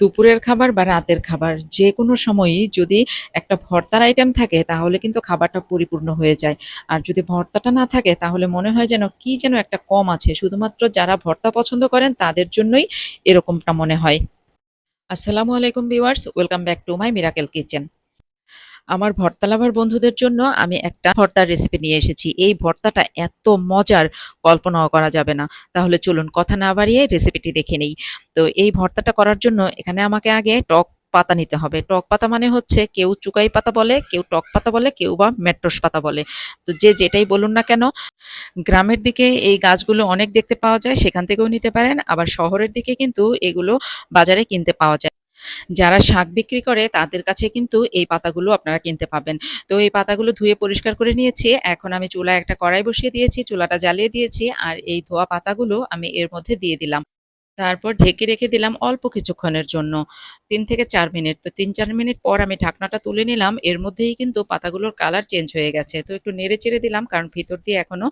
দুপুরের খাবার বা রাতের খাবার যে কোনো সময়ই যদি একটা ভর্তার আইটেম থাকে, তাহলে কিন্তু খাবারটা পরিপূর্ণ হয়ে যায়। আর যদি ভর্তাটা না থাকে, তাহলে মনে হয় যেন কি যেন একটা কম আছে। শুধুমাত্র যারা ভর্তা পছন্দ করেন, তাদের জন্যই এরকমটা মনে হয়। আসসালামু আলাইকুম viewers welcome back to my miracle kitchen. আমার ভর্তা লাভার বন্ধুদের জন্য আমি একটা ভর্তার রেসিপি নিয়ে এসেছি। এই ভর্তাটা এত মজার, কল্পনাও করা যাবে না। তাহলে চলুন কথা না বাড়িয়ে রেসিপিটি দেখে নেই। তো এই ভর্তাটা করার জন্য এখানে আমাকে আগে টক পাতা নিতে হবে। টক পাতা মানে হচ্ছে কেউ চুকাই পাতা বলে, কেউ টক পাতা বলে, কেউ বা মেট্রোস পাতা বলে। তো যে যেটাই বলুন না কেন, গ্রামের দিকে এই গাছগুলো অনেক দেখতে পাওয়া যায়, সেখান থেকেও নিতে পারেন। আবার শহরের দিকে কিন্তু এগুলো বাজারে কিনতে পাওয়া যায়। যারা শাক বিক্রি করে, তাদের কাছে কিন্তু এই পাতাগুলো আপনারা কিনতে পাবেন। তো এই পাতাগুলো ধুয়ে পরিষ্কার করে নিয়েছি। এখন আমি চুলায় একটা কড়াই বসিয়ে দিয়েছি, চুলাটা জ্বালিয়ে দিয়েছি, আর এই ধোয়া পাতাগুলো আমি এর মধ্যে দিয়ে দিলাম। তারপর ঢেকে রেখে দিলাম অল্প কিছুক্ষণের জন্য, তিন থেকে চার মিনিট। তো তিন চার মিনিট পর আমি ঢাকনাটা তুলে নিলাম। এর মধ্যেই কিন্তু পাতাগুলোর কালার চেঞ্জ হয়ে গেছে। তো একটু নেড়ে চেড়ে দিলাম, কারণ ভিতর দিয়ে এখনও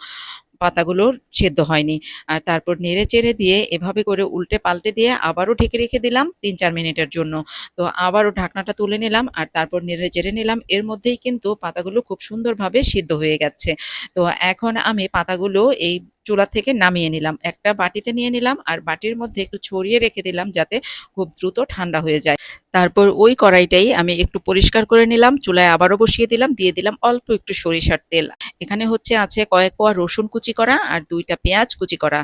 পাতাগুলো সেদ্ধ হয়নি। আর তারপর নেড়ে চেড়ে দিয়ে এভাবে করে উল্টে পাল্টে দিয়ে আবারও ঢেকে রেখে দিলাম তিন চার মিনিটের জন্য। তো আবারও ঢাকনাটা তুলে নিলাম আর তারপর নেড়ে চেড়ে নিলাম। এর মধ্যেই কিন্তু পাতাগুলো খুব সুন্দরভাবে সিদ্ধ হয়ে গেছে। তো এখন আমি পাতাগুলো এই চুলা থেকে নামিয়ে নিলাম। একটা বাটিতে নিয়ে নিলাম আর বাটির মধ্যে একটু ছড়িয়ে রেখে দিলাম যাতে খুব দ্রুত ঠান্ডা হয়ে যায়। তারপর ওই কড়াইটাই আমি একটু পরিষ্কার করে নিলাম, চুলায় আবারও বসিয়ে দিলাম, দিয়ে দিলাম অল্প একটু সরিষার তেল। এখানে হচ্ছে আছে কয়েক কোয়া রসুন কুচি করা আর দুইটা পেঁয়াজ কুচি করা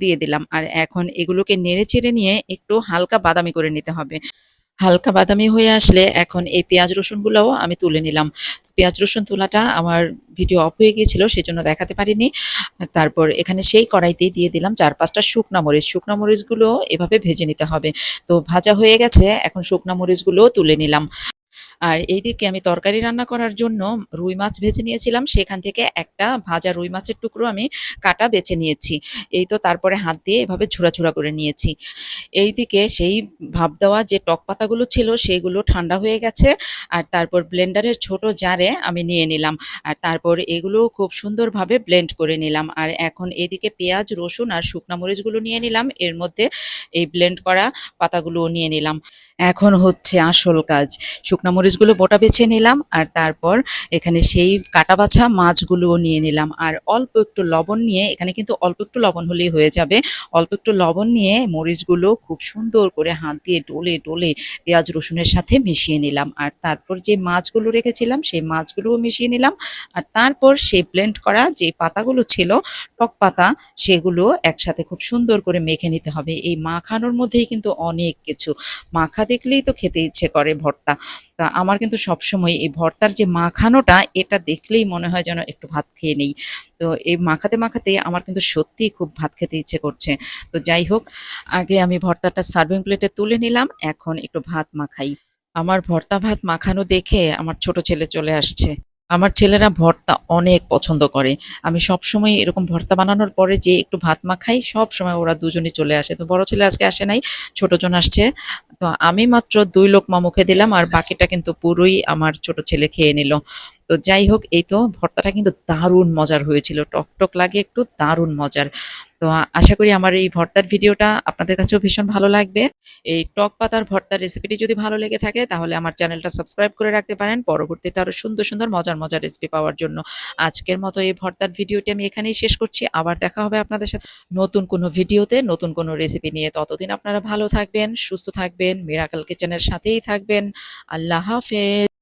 দিয়ে দিলাম। আর এখন এগুলোকে নেড়ে চেড়ে নিয়ে একটু হালকা বাদামি করে নিতে হবে। হালকা বাদামি হয়ে আসলে এখন এই পেঁয়াজ রসুনগুলোও আমি তুলে নিলাম। পেঁয়াজ রসুন তোলাটা আমার ভিডিও অফ হয়ে গিয়েছিল সেই জন্য দেখাতে পারিনি। তারপর এখানে সেই কড়াইতেই দিয়ে দিলাম চার পাঁচটা শুকনা মরিচ। শুকনা মরিচগুলো এভাবে ভেজে নিতে হবে। তো ভাজা হয়ে গেছে, এখন শুকনা মরিচগুলো তুলে নিলাম। আর এইদিকে আমি তরকারি রান্না করার জন্য রুই মাছ ভেজে নিয়েছিলাম। সেখান থেকে একটা ভাজা রুই মাছের টুকরো আমি কাটা বেছে নিয়েছি। এই তো তারপরে হাত দিয়ে এভাবে ঝুড়া করে নিয়েছি। এইদিকে সেই ভাপ দেওয়া যে টক পাতাগুলো ছিল সেগুলো ঠান্ডা হয়ে গেছে আর তারপর ব্লেন্ডারের ছোট জারে আমি নিয়ে নিলাম। আর তারপর এগুলো খুব সুন্দরভাবে ব্লেন্ড করে নিলাম। আর এখন এদিকে পেঁয়াজ, রসুন আর শুকনা মরিচগুলো নিয়ে নিলাম। এর মধ্যে এই ব্লেন্ড করা পাতাগুলোও নিয়ে নিলাম। এখন হচ্ছে আসল কাজ। শুকনা মরিচগুলো বোটা বেছে নিলাম আর তারপর এখানে সেই কাটা বাছা মাছগুলোও নিয়ে নিলাম। আর অল্প একটু লবণ নিয়ে, এখানে কিন্তু অল্প একটু লবণ হলেই হয়ে যাবে, অল্প একটু লবণ নিয়ে মরিচগুলো খুব সুন্দর করে হাত দিয়ে ডলে ডলে পেঁয়াজ রসুনের সাথে মিশিয়ে নিলাম। আর তারপর যে মাছগুলো রেখেছিলাম, সেই মাছগুলোও মিশিয়ে নিলাম। আর তারপর সেই ব্লেন্ড করা যে পাতাগুলো ছিল, টক পাতা, সেগুলো একসাথে খুব সুন্দর করে মেখে নিতে হবে। এই মাখানোর মধ্যেই কিন্তু অনেক কিছু। মাখা দেখলেই তো খেতে ইচ্ছে করে ভর্তা। তা আমার কিন্তু সবসময় এই ভর্তার যে মাখানোটা, এটা দেখলেই মনে হয় যেন একটু ভাত খেয়ে নেই। তো এই মাখাতে মাখাতে আমার কিন্তু সত্যিই খুব ভাত খেতে ইচ্ছে করছে। তো যাই হোক, আগে আমি ভর্তাটা সার্ভিং প্লেটে তুলে নিলাম, এখন একটু ভাত মাখাই। আমার ভর্তা ভাত মাখানো দেখে আমার ছোট ছেলে চলে আসছে। আমার ছেলেরা ভর্তা অনেক পছন্দ করে। আমি সব সময় এরকম ভর্তা বানানোর পরে যে একটু ভাত মাখাই সব সময় ওরা দুজনে চলে আসে। তো বড় ছেলে আজকে আসে নাই ছোটজন আসছে। তো আমি মাত্র দুই লোকমা মুখে দিলাম আর বাকিটা কিন্তু পুরোই আমার ছোট ছেলে খেয়ে নিল। তো যাই হোক, এই তো ভর্তাটা কিন্তু দারুণ মজার হয়েছিল। টক টক লাগে একটু, দারুণ মজার। তো আশা করি আমার এই ভর্তার ভিডিওটা আপনাদের কাছেও ভীষণ ভালো লাগবে। এই টক পাতার ভর্তার রেসিপিটি যদি ভালো লেগে থাকে, তাহলে আমার চ্যানেলটা সাবস্ক্রাইব করে রাখতে পারেন। পরবর্তীতে আরও সুন্দর সুন্দর মজার মজার রেসিপি পাওয়ার জন্য আজকের মতো এই ভর্তার ভিডিওটি আমি এখানেই শেষ করছি। আবার দেখা হবে আপনাদের সাথে নতুন কোনো ভিডিওতে নতুন কোনো রেসিপি নিয়ে। ততদিন আপনারা ভালো থাকবেন, সুস্থ থাকবেন মিরাকল কিচেনের সাথেই থাকবেন। আল্লাহ হাফেজ।